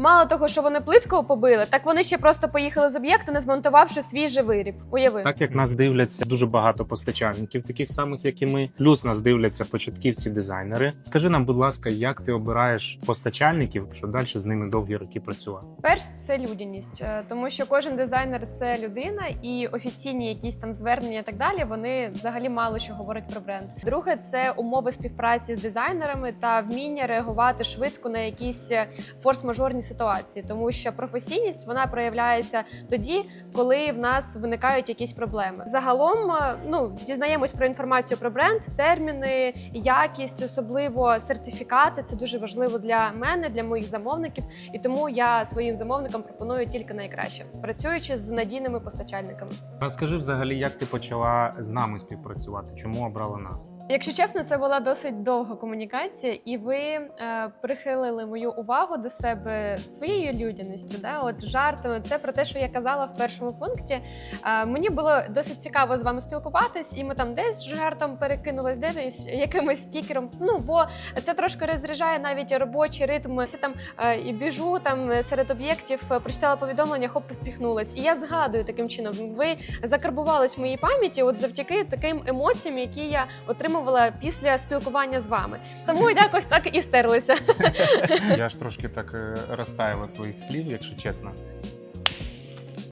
Мало того, що вони плитку побили, так вони ще просто поїхали з об'єкта, не змонтувавши свіжий виріб. Уяви. Так як нас дивляться дуже багато постачальників, таких самих, як і ми, плюс нас дивляться початківці дизайнери. Скажи нам, будь ласка, як ти обираєш постачальників, щоб далі з ними довгі роки працювати? Перш це людяність, е, тому що кожен дизайнер це людина, і офіційні якісь там звернення і так далі. Вони взагалі мало що говорять про бренд. Друге, це умови співпраці з дизайнерами та вміння реагувати швидко на якісь е, форс-мажорні ситуації, тому що професійність вона проявляється тоді, коли в нас виникають якісь проблеми. Загалом, е, ну дізнаємось про інформацію про бренд, терміни, якість, особливо сертифікати. Це дуже важливо для мене, для моїх замовників. І тому я своїм замовникам пропоную тільки найкраще, працюючи з надійними постачальниками. Розкажи взагалі, як ти почала з нами співпрацювати? Чому обрала нас? Якщо чесно, це була досить довга комунікація, і ви е, прихилили мою увагу до себе своєю людяністю. Да? От жартами, це про те, що я казала в першому пункті. Е, мені було досить цікаво з вами спілкуватись, і ми там десь жартом перекинулись, десь якимось стікером. Ну бо це трошки розряджає навіть робочий ритм. Я там е, і біжу там серед об'єктів, е, прочитала повідомлення, хоп, поспіхнулась. І я згадую таким чином. Ви закарбувались в моїй пам'яті, от завдяки таким емоціям, які я отримувала після спілкування з вами. Тому якось так і стерлися. Я ж трошки так е, розтаяв від твоїх слів, якщо чесно.